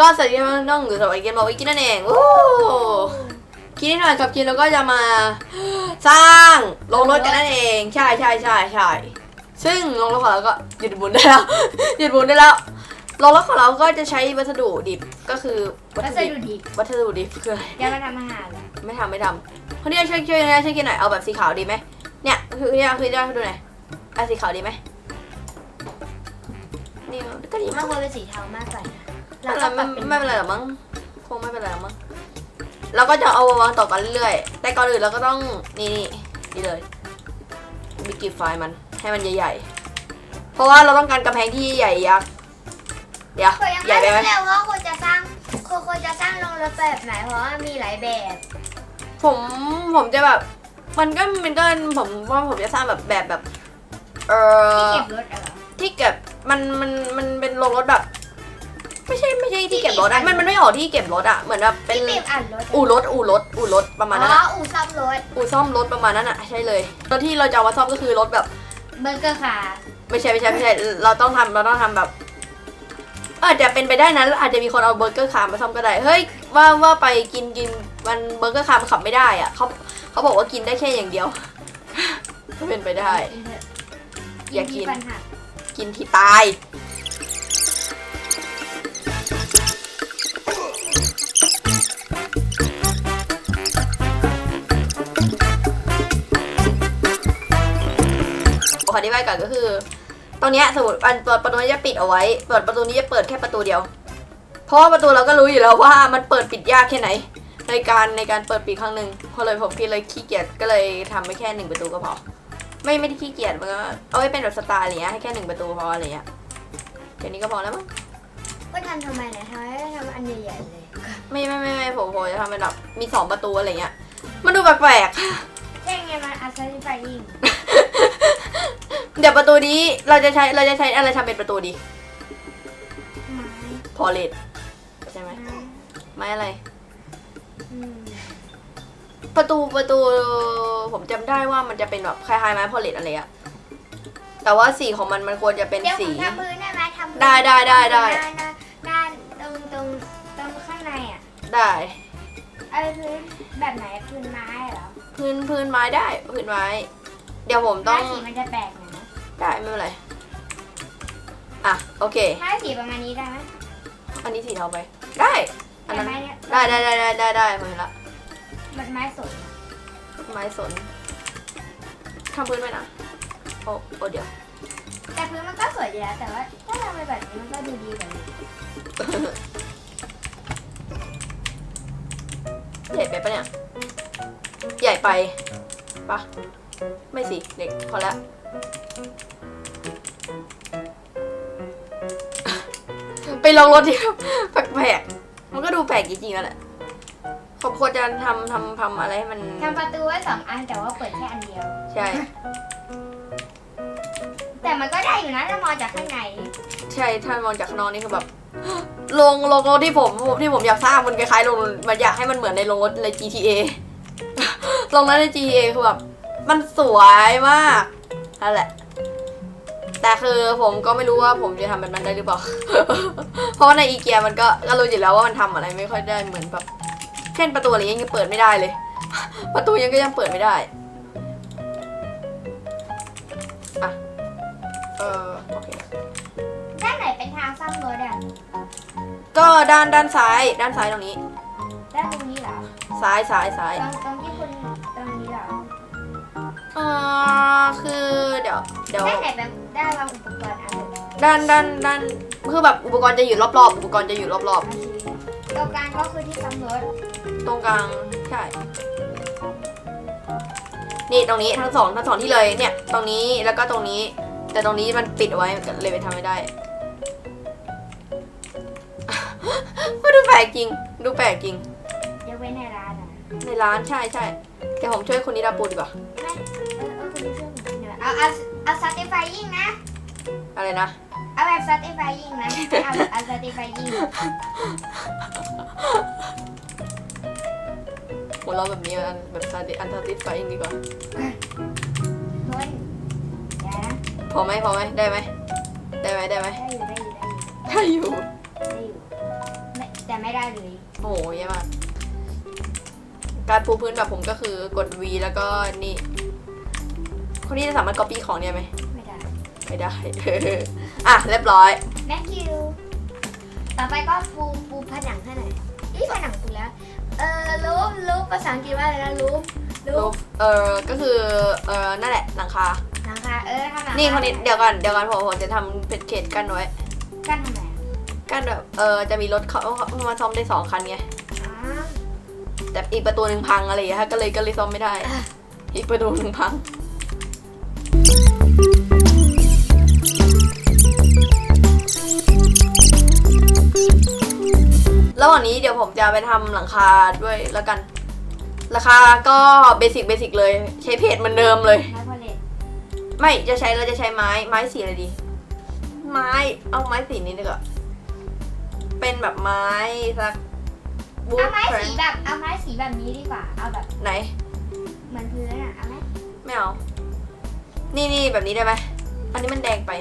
ก็สวัสดีน้องๆหรือสวัสดีเกมบอกวิกกี้นั่นเองวู้คิดนิดหน่อยกับคิดแล้วก็จะมา สร้างโรงรถกันนั่นเอง ใช่ใช่ใช่ใช่ซึ่งโรงรถของเราก็หยุดหมุนได้แล้วหยุดหมุนได้แล้วโรงรถของเราก็จะใช้วัสดุดิบก็คือวัวัสสดุดุดิบดิบวัสดุดิบคืออะไรจะมาทำอาหารเหรอไม่ทำไม่ทำคนนี้ช่วยช่วยนะช่วยกินหน่อยเอาแบบสีขาวดีไหมเนี่ยคือเนี่ยคือเนี่ยดูหน่อยเอาสีขาวดีไหมนี่ก็ดีมัมานกควรเป็นสีเทามากกว่านะไม่ เราเป็นไรจะปไม่รับเป็นไม่เป็นไรหรอกมั้งคงไม่เป็นไรหรอกมั้งเราก็จะเอาวางต่อกันเรื่อยๆแต่ก่อนอื่นเราก็ต้องนี่นี่นี่เลยบิกิไฟมันให้มันใหญ่ๆ เพราะว่าเราต้องการกำแพงที่ใหญ่ยักษ์เดี๋ยวก็ยังใหญ่ไม่ไปไหมรู้เลยว่าควรจะสร้างควรควรจะสร้างโรงรถแบบไหนเพราะว่ามีหลายแบบผมผมจะแบบ มันก็มันก็ผมว่าผมจะสร้างแบบแบบแบบ เอที่อ เก็บรถอะเหรอที่เก็บมันมันมันเป็นโรงรถแบบ ไม่ใช่ไม่ใช่ที่เก็บรถอะมันมันไม่ออกที่เก็บรถอะเหมือนแบบเป็น ที่เก็บอัดรถอู่รถอู่รถอู่รถประมาณนั้นอ๋ออะอู่ซ่อมรถอู่ซ่อมรถประมาณนั้นอะใช่เลยรถที่เราจะเอามาซ่อมก็คือรถแบบ เบอร์เกอร์คาร์ไม่ใช่ไม่ใช่ไม่ใช่เราต้องทำเราต้องทำแบบอาจจะเป็นไปได้นะอาจจะมีคนเอาเบอร์เกอร์คาร์มาซ่อมก็ได้เฮ้ยว่าว่าไปกินกินมันเบอร์เกอร์คาร์มันขับไม่ได้อะเขาเขาบอกว่ากินได้แค่อย่างเดียว ก็เป็นไปได้กินเถอะอย่ากินที่ปัญหากินที่ตาย ธิบายก่อนก็คือ ตรงเนี้ยสมมติอันเปิดประตูนี้จะปิดเอาไว้ เปิดประตูนี้จะเปิดแค่ประตูเดียว เพราะว่าประตูเราก็รู้อยู่แล้วว่ามันเปิดปิดยากแค่ไหน ในการในการเปิดปิดครั้งหนึ่งพอเลยผมคิดเลยขี้เกียจก็เลยทำไปแค่หนึ่งประตูก็พอ ไม่ไม่ได้ขี้เกียจมันก็เอาไว้เป็นแบบสไตล์อะไรเงี้ยให้แค่หนึ่งประตูพออะไรเงี้ยแค่นี้ก็พอแล้วมั้งก็ทำทำไมเนี่ยทำไมไม่ทำอันใหญ่ๆเลย ไม่ไม่ไม่ไม่ผมผมจะทำเป็นแบบมีสองประตูอะไรเงี้ยมันดูแปลกใช่ไงมันอัลซาริฟายิงๆ เดี๋ยวประตูนี้เราจะใช้เราจะใช้อะไรทำเป็นประตูดีไม้พอเลตใช่ไหมไม้ไม่อะไร อืมประตูประตูผมจำได้ว่ามันจะเป็นแบบคล้ายๆไม้พอเลตอะไรอะแต่ว่าสีของมันมันควรจะเป็นเดี๋ยวผสี มทำพื้นได้ไหมทำพื้นได้ได้ได้ได้ ด้านด้านตรงตรงตรงข้างในอะได้ไอ้พื้นแบบไหนพื้นไม้เหรอพื้นพื้นไม้ได้ พื้นไม้ เดี๋ยวผมต้องถ้าสีมันจะแปลกหน่อยนะ ได้ไม่เป็นไร อะโอเค ถ้าสีประมาณนี้ได้ไหมอันนี้สีเทาไป ได้ อันนั้นแต่ไม้เนี่ยได้ได้ได้ได้ได้ได้ผมเห็นละมันไม้สดไม้สนทำพื้นไว้นะ โอ้โอ้เดี๋ยว แต่พื้นมันก็สวยอยู่แล้วแต่ว่าถ้าทำเป็นแบบนี้มันก็ดูดีกว่านี้ใหญ่ไปปะเนี่ย ใหญ่ไปปะไม่สิ เด็กพอละ ไปลองรถที่แปลกๆมันก็ดูแปลกจริงๆแล้วแหละผมควรจะทำทำทำอะไรให้มัน ทำประตูไว้สองอันแต่ว่าเปิดแค่อันเดียว ใช่ แต่มันก็ได้อยู่นะถ้ามองจากข้างในใช่ถ้ามองจากข้างนอกนี่คือแบบโรงโรงรถที่ผมที่ผมอยากสร้างมันคล้ายๆโรงมันอยากให้มันเหมือนในโรงรถใน GTA โรงรถใน GTA คือแบบมันสวยมากนั่นแหละ แต่คือผมก็ไม่รู้ว่าผมจะทำแบบนั้นได้หรือเปล่า เพราะว่าในอีเกียมันก็ก็รู้อยู่แล้วว่ามันทำอะไรไม่ค่อยได้เหมือนแบบเช่นประตูอะไรยังยังเปิดไม่ได้เลย ประตูยังก็ยังเปิดไม่ได้อะเออโอเคด้านไหนเป็นทางซ่อมรถอะก็ด้านด้านซ้าย ด้านซ้ายตรงนี้ ด้านตรงนี้เหรอซ้ายซ้ายซ้ายตรงตรงที่คุณตรงนี้เหรอ อ่าคือเดี๋ยวเดี๋ยวด้านไหนเป็นด้านวางอุปกรณ์อะไรด้านด้านด้านคือแบบอุปกรณ์จะอยู่รอบๆ อุปกรณ์จะอยู่รอบตรงกลางก็คือที่ซ่อมรถๆ ตรงกลางใช่ นี่ตรงนี้ทั้งสองทั้งสองที่เลยเนี่ย ตรงนี้แล้วก็ตรงนี้ แต่ตรงนี้มันปิดเอาไว้เลยไปทำไม่ได้มันดูแปลกจริง ดูแปลกจริง ยกเว้นในร้านอะในร้านใช่ใช่เดี๋ยวผมช่วยคนนี้ดาปูดีกว่า เอาเอาเอาซัตติฟายิงนะ อะไรนะ เอาแบบซัตติฟายิงนะเอาแบบเอาซัตติฟายิงหัวเราะแบบนี้มันแบบซาดิอันซาติสไฟดีกว่าคนเดี๋ยวนะพอไหมพอไหมได้ไหมได้ไหมได้ไหมได้อยู่ได้อยู่ได้อยู่ได้อยู่ ได้อยู่ไม่แต่ไม่ได้เลยโอ้โหเยอะมาก การปูพื้นแบบผมก็คือกด V แล้วก็นี่ คนนี้จะสามารถ copy ของเนี่ยไหมไม่ได้ ไม่ได้ อะเรียบร้อย thank you ต่อไปก็ปูปูผนังให้หน่อยนี่ผนังปูแล้ว เออรูปรูปภาษาอังกฤษว่าอะไรนะรูปรูรูปปเออก็คือ เออนั่นแหละหลังคา หลังคา เออทำหลังานี่คนนี้เดี๋ยวก่อน เดี๋ยวก่อนผมผมจะทำเป็นเขตกั้นไว้ กั้นทำไมอะกั้นแบบ เออจะมีรถเขาเขามาซ่อมได้สองคันไง อ๋อแต่อีกประตูหนึ่งพังอะไรอย่างเงี้ยก็เลยก็เลยซ่อมไม่ได้อะอีกประตูหนึ่งพัง ระหว่างนี้เดี๋ยวผมจะไปทำหลังคาด้วยแล้วกัน ราคาก็เบสิกเบสิกเลย ใช้เพจเหมือนเดิมเลย ไม้พอเลตไม่จะใช้เราจะใช้ไม้ไม้สีอะไรดี ไม้เอาไม้สีนี้ดีกว่าเป็นแบบไม้สัก wood เอาไม้ plank สีแบบเอาไม้สีแบบนี้ดีกว่า เอาแบบไหน เหมือนพื้นอะเอาไหมไม่เอา นี่นี่แบบนี้ได้ไหมอันนี้มันแดงไป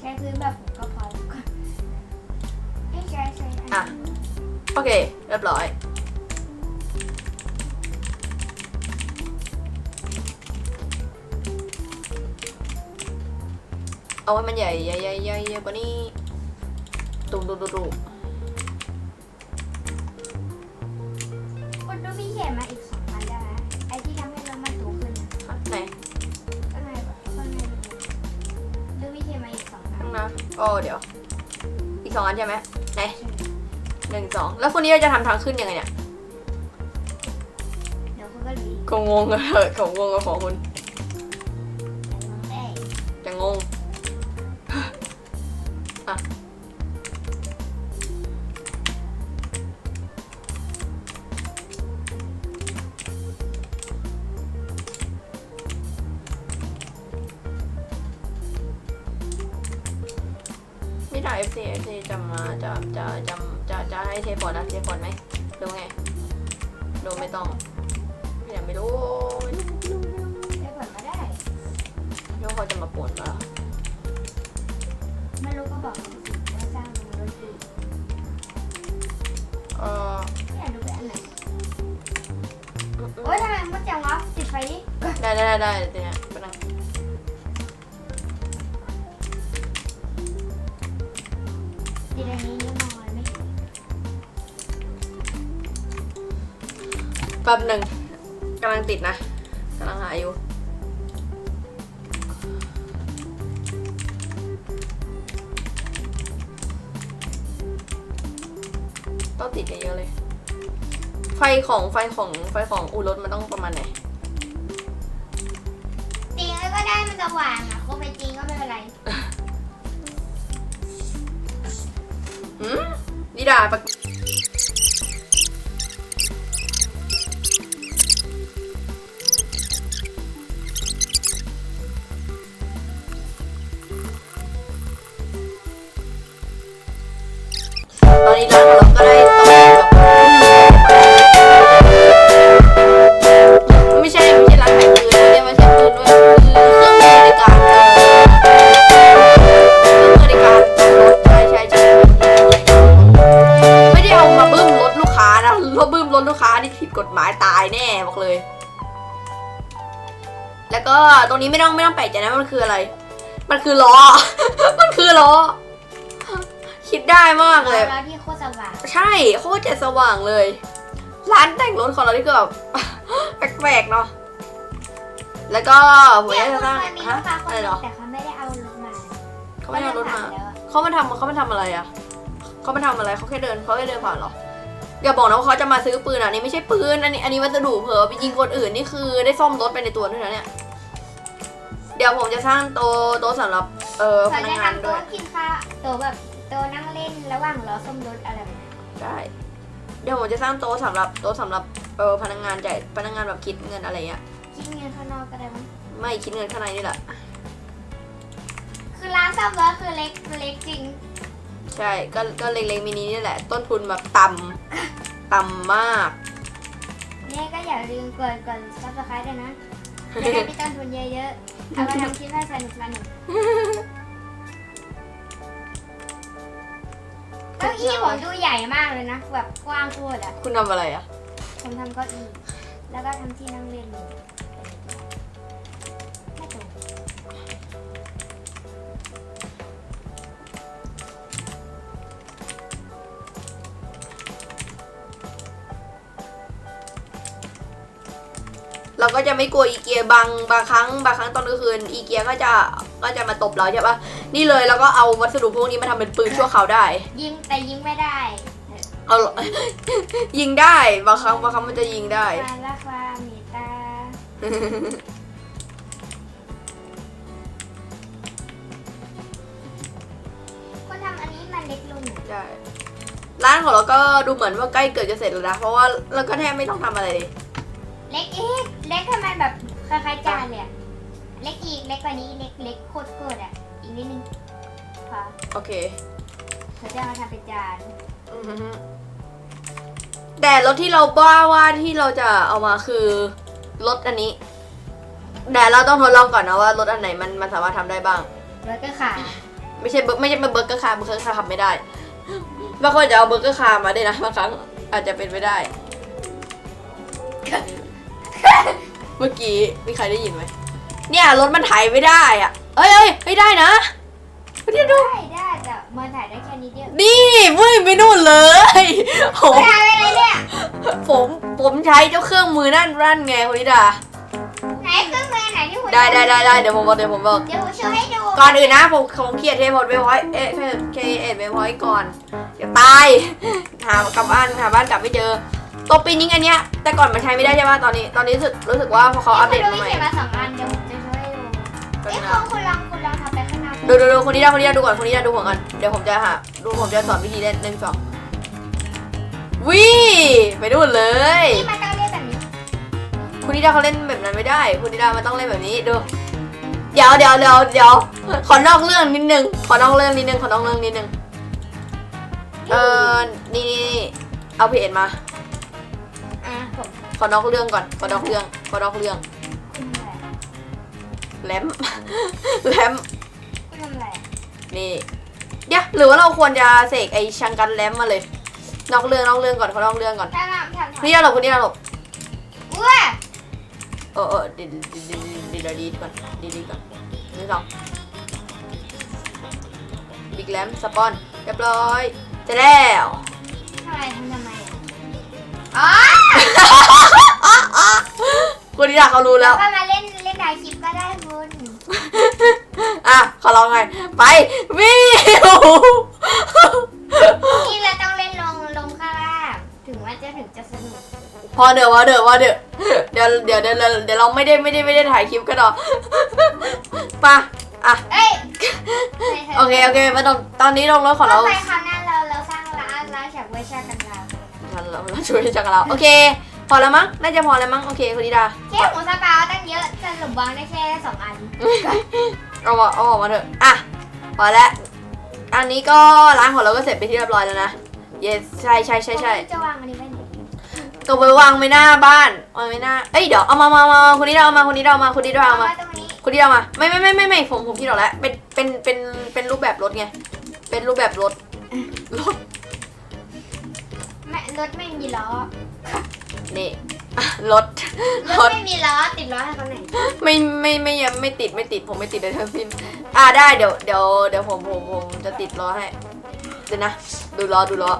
ใช้พื้นแบบ โอเค เรียบร้อย เอาให้มันใหญ่ใหญ่ใหญ่ใหญ่ใหญ่กว่านี้ตุ่มตุ่มตุ่มตุ่มคุณดูมีเขียนมาอีกสองอันได้ไหมไอ้ที่ทำให้รถมันสูงขึ้นอะไหนข้างในข้างในดูมีเขียนมาอีกสองอันข้างหน้าโอ้เดี๋ยว อีกสองอันใช่ไหมไหน หนึ่งสองแล้วคนนี้เราจะทำทางขึ้นยังไงเนี่ยเดี๋ยวคุณก็รู้ก็งงอะของงงกับของคุณเอ้ยจะงงอะไม่ได้ FC FC จะมาจะจะจะ จะจะให้เทปอร์ดนะเทปอร์ดไหมดูไงดูไม่ต้องไม่อยากไม่รู้ไม่รู้ไม่รู้ไม่รู้ได้ผลมาได้เดี๋ยวเขาจะมาปวดมาไม่รู้ก็บอกเขาสิว่าสร้างรถดีเออไม่อยากดูเป็นอันไหนโอ๊ยทำไมมันจังวะติดไฟดิ ได้ได้ได้ได้เดี๋ยวเนี่ยไปนั่งติด ป๊บหนึ่งกำลังติดนะกำลังหาอยู่ต้องติดเยอะๆเลย ไฟของไฟของไฟของอูรถมันต้องประมาณไหนจริงแล้วก็ได้มันสว่างอะคงเป็นจริงก็ไม่เป็นไรหืมนิดาปะต แล้วก็ตรงนี้ไม่ต้องไม่ต้องแปลกใจนะมันคืออะไร มันคือล้อ มันคือล้อ คิดได้มากเลยแล้วที่โคตรสว่างใช่โคตรจะสว่างเลย ร้านแต่งรถของเราที่คือแบบแปลกๆเนาะ แล้วก็ผมเนี่ยอยากคุจะณสร้างเคยมีฮะลูกค้าคนอะไรหเหรนึองแต่เขาไม่ได้เอารถมาเขาไม่ได้เอารถมาผ่นแล้วอะเขามาทำเขามาทำอะไรอะ เขามาทำอะไรเขาแค่เดินเขาแค่เดินผ่านเหรอ อย่าบอกนะว่าเขาจะมาซื้อปืนอะอันนี่ไม่ใช่ปืน อันนี้อันนี้วัสดุเผลอไปยิงคนอื่นนี่คือได้ซ่อมรถไปในตัวด้วยนะเนี่ย เดี๋ยวผมจะสร้างโต๊ะโต๊ะสำหรับเอ่อพเขานักจะงานทำด้โต๊ะวยกินข้าวโต๊ะแบบโต๊ะนั่งเล่นระหว่างรอส้มรถอะไรแบบนี้ได้เดี๋ยวผมจะสร้างโต๊ะสำหรับโต๊ะสำหรับเออพนักงานจ่ายพนักงานแบบคิดเงินอะไรเงี้ยคิดเงินข้างนอกก็ได้มั้งไม่คิดเงินข้างในนี่แหละคือร้านซ่อมรถคือเล็กเล็กจริง ใช่ก็ก็เล็กๆมินินี่แหละ ต้นทุนแบบต่ำต่ำมาก เนี่ยก็อย่าลืมกดกดซับสไครต์ด้วยนะจะได้ไม่ต้นทุนเยอะๆ เอามาทำคลิปให้สนุกสนุกโเก้าอี้ผมดูใหญ่มากเลยนะ แบบกว้างโคตรอะ คุณทำอะไรอะผมทำเก้าอี้แล้วก็ทำที่นั่งเล่น เราก็จะไม่กลัวอีเกียบางบางครั้งบางครั้งตอนกลางคืนอีเกียก็จะก็จะมาตบเราใช่ปะนี่เลยแล้วก็เอาวัสดุพวกนี้มาทำเป็นปืนชั่วคราวได้ ยิงแต่ยิงไม่ได้เอาเหรอยิงได้บางครั้งบางครั้งมันจะยิงได้มาละความเมตตาคนทำอันนี้มันเล็กลงหน่อยใช่ร้านของเราก็ดูเหมือนว่าใกล้เกิดจะเสร็จแล้วนะ เพราะว่าเราก็แทบไม่ต้องทำอะไรเลย เล็กอีก เล็กทำไมแบบคล้ายๆจานเลยอะเล็กอีก เล็กกว่านี้ เล็กเล็กโคตรโคตรอะ อีกนิดนึงพอโอเคเขาจะมาทำเป็นจาน อือฮึแต่รถที่เราบ้าว่าที่เราจะเอามาคือรถอันนี้ แต่เราต้องทดลองก่อนนะว่ารถอันไหนมันมันสามารถทำได้บ้าง แล้วก็ขาไม่ใช่เบอร์ไม่ใช่เบอร์เกอร์คาร์เบอร์เกอร์คาร์ขับไม่ได้บางคนจะเอาเบอร์เกอร์คาร์มาด้วยนะบางครั้งอาจจะเป็นไปได้ เมื่อกี้มีใครได้ยินไหมเนี่ยรถมันไถไม่ได้อะเอ้ยเอ้ยไม่ได้นะไม่ได้ดูได้ได้แต่มาถ่ายได้แค่นี้เดียวนี่วิ่งไปนู่นเลยผมถ่ายไปเลยเนี่ยผมผมใช้เจ้าเครื่องมือนั่นนั่นไงคุณนิดาไหนเครื่องมือไหนที่คุณได้ได้ได้ได้เดี๋ยวผมบอกเดี๋ยวผมบอกเดี๋ยวผมโชว์ให้ดูก่อนอื่นนะผมผมเครียดเทพอดเวพอยต์เอ๊ะเคเอ็ดเวพอยต์ก่อนเดี๋ยวตายหากลับบ้านหาบ้านกลับไม่เจอ ตัวปีนิ้งอันเนี้ยแต่ก่อนมันใช้ไม่ได้ใช่ป่ะตอนนี้ ตอนนี้รู้สึกรู้สึกว่าพอเขาอัปเดตมาใหม่เขียนมาสองอันเดี๋ยวผมจะโชว์ให้ดูก็เอ๊ะนะคุณคุณลองคุณลองทำไปข้างหน้าดูดูดูคนนี้ได้คนนี้ได้ดูก่อนคนนี้ได้ดูผมก่อนเดี๋ยวผมจะหาดูผมจะสอนวิธีเล่นหนึ่งสองวิไปดูนเลยนี่มันต้องเรียกแบบนี้คุณนิดาเขาเล่นแบบนั้นไม่ได้คุณนิดามันต้องเล่นแบบนี้ดู เดี๋ยวเดี๋ยวเดี๋ยวเดี๋ยวขอนอกเรื่องนิดนึงขอนอกเรื่องนิดนึงขอนอกเรื่องนิดนึงเออนี่นี่นี่เอาเพจมา อะผมขอนอกเรื่องก่อน ขอนอกเรื่อง ขอนอกเรื่อง คุณทำอะไรแรม แรม คุณทำอะไรนี่เดี๋ยวหรือว่าเราควรจะเสกไอชังกันแรมมาเลย นอกเรื่องนอกเรื่องก่อนขอนอกเรื่องก่อน ถ้าทำทำคุณนิดาหลบคุณนิดาหลบว้าเออเออดีดีดีดีดีดีก่อนดีดีก่อนหนึ่งสองบิ๊กแรมสปอนเรียบร้อย จะแล้ว ดาเขารู้แล้ว ก็มาเล่นเล่นถ่ายคลิปก็ได้คุณอะขอลองไง ไปวิวนี่เราต้องเล่นลงลงข้างล่างถึงว่าจะถึงจะสนุกพอเดี๋ยววะเดี๋ยววะเดี๋ยวเดี๋ยวเดี๋ยวเดี๋ยวเดี๋ยวเราไม่ได้ไม่ได้ไม่ได้ถ่ายคลิปกันหรอกไปะอะเอ้ยโอเคโอเคมาตอนตอนนี้ลงรถของเราเราไปคราวหน้าเราเราสร้างร้านร้านฉากไว้ชากันเราเราเราเราช่วยจักรเราโอเค พอแล้วมั้ง น่าจะพอแล้วมั้ง โอเคคุณนิดา แค่หมูสปาตั้งเยอะสรุปวางได้แค่สองอัน เอาออกเอาออกมาเถอะ อะ พอแล้ว อันนี้ก็ร้านของเราก็เสร็จไปที่เรียบร้อยแล้วนะ yes ใช่ใช่ใช่ใช่จะวางอันนี้ไว้ไหนก็ไปวางไว้หน้าบ้านวางไว้หน้า เอ้ยเดี๋ยวเอามามามามาคนนี้เราเอามาคนนี้เราเอามาคนนี้เราเอาเอามา ไว้ตรงนี้คนนี้เราเอามา ไม่ไม่ไม่ไม่ไม่ผมผมคิดออกแล้ว เป็นเป็นเป็นเป็นรูปแบบรถไง เป็นรูปแบบรถ รถ ไม่รถไม่มีล้อ นี่อะรถรรถถไม่มีล้อติดล้อให้เขาหน่อยไม่ไม่ไม่ยังไม่ติดไม่ติดผมไม่ติดเลยทั้งสิ้นอ่าได้เดี๋ยวเดี๋ยวเดี๋ยวผมผมผมจะติดล้อให้เดี๋ยวนะ ดูล้อดูล้อ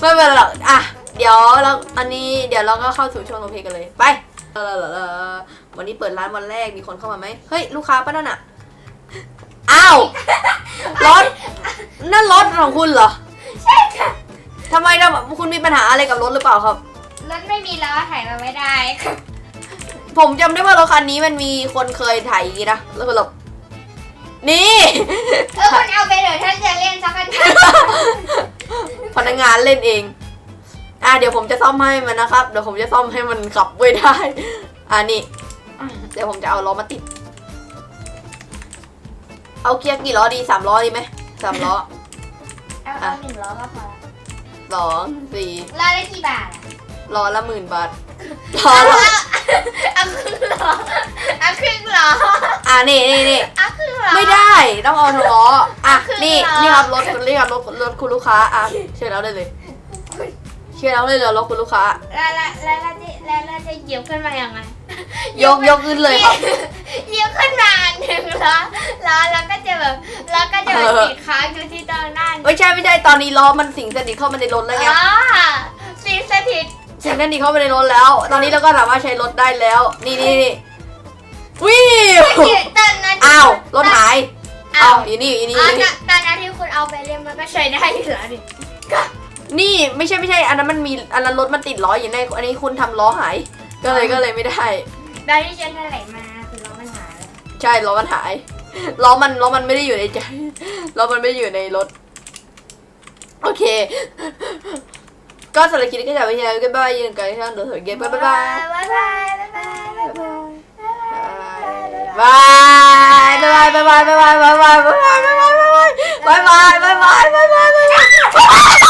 ไม่เป็นไรหรอกอะเดี๋ยวเราอันนี้เดี๋ยวเราก็เข้าสู่ช่วงโรลเพลย์กันเลยไปเออเออเออวันนี้เปิดร้านวันแรกมีคนเข้ามาไหมเฮ้ยลูกค้าป้านั่นอะอ้าวรถนั่นรถของคุณเหรอ ใช่ค่ะทำไมนะคุณมีปัญหาอะไรกับรถหรือเปล่าครับ รถไม่มีล้อถ่ายมาไม่ได้ผมจำได้ว่ารถคันนี้มันมีคนเคยถ่ายอย่างงี้นะแล้วก็หลบนี่ เออคุณเอาไปเถอะถ้าจะเล่นสักคันพนักงานเล่นเอง อะเดี๋ยวผมจะซ่อมให้มันนะครับ เดี๋ยวผมจะซ่อมให้มันขับไว้ได้ อะนี่อะเดี๋ยวผมจะเอาล้อมาติด เอาเกียร์กี่ล้อดีสามล้อดีไหมสามล้อ เอาเอาหนึ่งล้อก็พอ สองสี่ล้อได้กี่บาทอะล้อละหมื่นบาทล้อเอาละเอาครึ่งล้อเอาครึ่งล้ออะนี่นี่นี่เอาครึ่งล้อไม่ได้ต้องเอาทั้งล้ออะคือนี่นี่ครับรถนี่ครับรถรถคุณลูกค้าอะเชิญเอาได้เลยเชิญเอาได้เลยรถคุณลูกค้า แล้วแล้วแล้วแล้วจะแล้วแล้วจะเหยียบขึ้นมายังไง ยกยกขึ้นเลยครับเหยียบขึ้นมาอันหนึ่งแล้วแล้วแล้วก็จะแบบแล้วก็จะแบบเออติดค้างอยู่ที่ตรงนั้นไม่ใช่ไม่ใช่ตอนนี้ล้อมันสิงสนิทเข้ามาในรถแล้วไงอ๋อสิ่งสถิตสิงสนิทเข้ามาในรถแล้ว ตอนนี้เราก็สามารถใช้รถได้แล้ว นี่นี่นี่วิวตอนนั้นอ้าวรถหายอ้าอ้าววอีนี่อีนี่อ๋ออีนี่ตอนนั้นที่คุณเอาไปเล่นมันก็ใช้ได้อยู่แล้วนี่นี่ไม่ใช่ไม่ใช่อันนั้นมันมีอันนั้นรถมันติดล้ออยู่ในอันนี้คุณทำล้อหายก็เลยก็เลยไม่ได้ ตอนที่ฉันถลายมาคือล้อมันหายแล้วใช่ล้อมันหายล้อมันล้อมันไม่ได้อยู่ในใจล้อมันไม่ได้อยู่ในรถ โอเค ก็สำหรับคลิปนี้ก็จะไปที่แล้วก็บายยืนกันที่ช่องเดือดเกมบ๊ายบายบ๊ายบายบ๊ายบายบ๊ายบายบายบายบายบายบายบายบายบายบายบายบายบายบายบายบายบายบาย